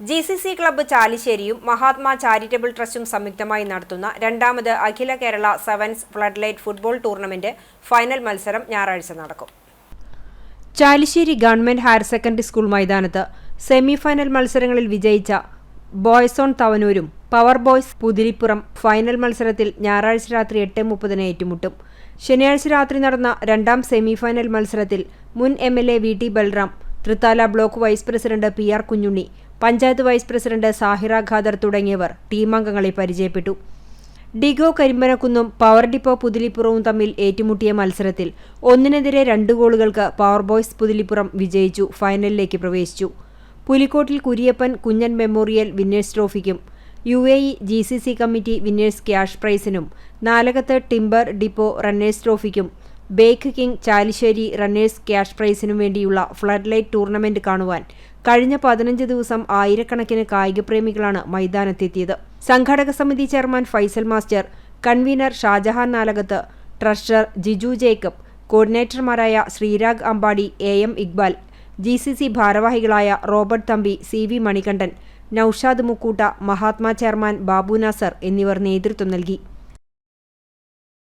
G C C club ചാലിശ്ശേരിയും Mahatma charitable ട്രസ്റ്റും സംയുക്തമായി നടത്തുന്ന രണ്ടാമത് അഖില Kerala sevens flood light football tournament final മത്സരം ഞായറാഴ്ച നടക്കും. Chalissery government higher secondary school മൈതാനത്ത് സെമി ഫൈനൽ മത്സരങ്ങളിൽ വിജയിച്ച ബോയ്സ് ഓൺ തവനൂരും പവർ ബോയ്സ് പുതിരിപ്പുറം ഫൈനൽ മത്സരത്തിൽ ഞായറാഴ്ച രാത്രി എട്ട് മുപ്പതിന് ഏറ്റുമുട്ടും. ശനിയാഴ്ച രാത്രി നടന്ന രണ്ടാം സെമി ഫൈനൽ മത്സരത്തിൽ മുൻ M L A V T Balram Thrithala block vice president P R Kunhunni panchayat vice president Sahira Khader തുടങ്ങിയവർ ടീമംഗങ്ങളെ പരിചയപ്പെട്ടു. ഡിഗോ കരിമ്പനക്കുന്നും പവർ ഡിപ്പോ പുതിലിപ്പുറവും തമ്മിൽ ഏറ്റുമുട്ടിയ മത്സരത്തിൽ ഒന്നിനെതിരെ രണ്ട് ഗോളുകൾക്ക് പവർ ബോയ്സ് പുതിലിപ്പുറം വിജയിച്ചു ഫൈനലിലേക്ക് പ്രവേശിച്ചു. Pulikkottil Kuriappan Kunjan memorial winners ട്രോഫിക്കും U A E G C C committee winners cash പ്രൈസിനും Nalakath timber depot runners ട്രോഫിക്കും bake king Chalissery runners cash പ്രൈസിനും വേണ്ടിയുള്ള ഫ്ലഡ് ലൈറ്റ് ടൂർണമെന്റ് കാണുവാൻ കഴിഞ്ഞ പതിനഞ്ച് ദിവസം ആയിരക്കണക്കിന് കായികപ്രേമികളാണ് മൈതാനത്തെത്തിയത്. സംഘാടക സമിതി chairman Faisal master convener Shajahan Nalakath treasurer Jiju Jacob കോർഡിനേറ്റർമാരായ Sreerag Ambadi A M Iqbal G C C ഭാരവാഹികളായ Robert Thampi C V Manikandan Noushad Mukkoota Mahatma chairman Babu Nasar എന്നിവർ നേതൃത്വം നൽകി.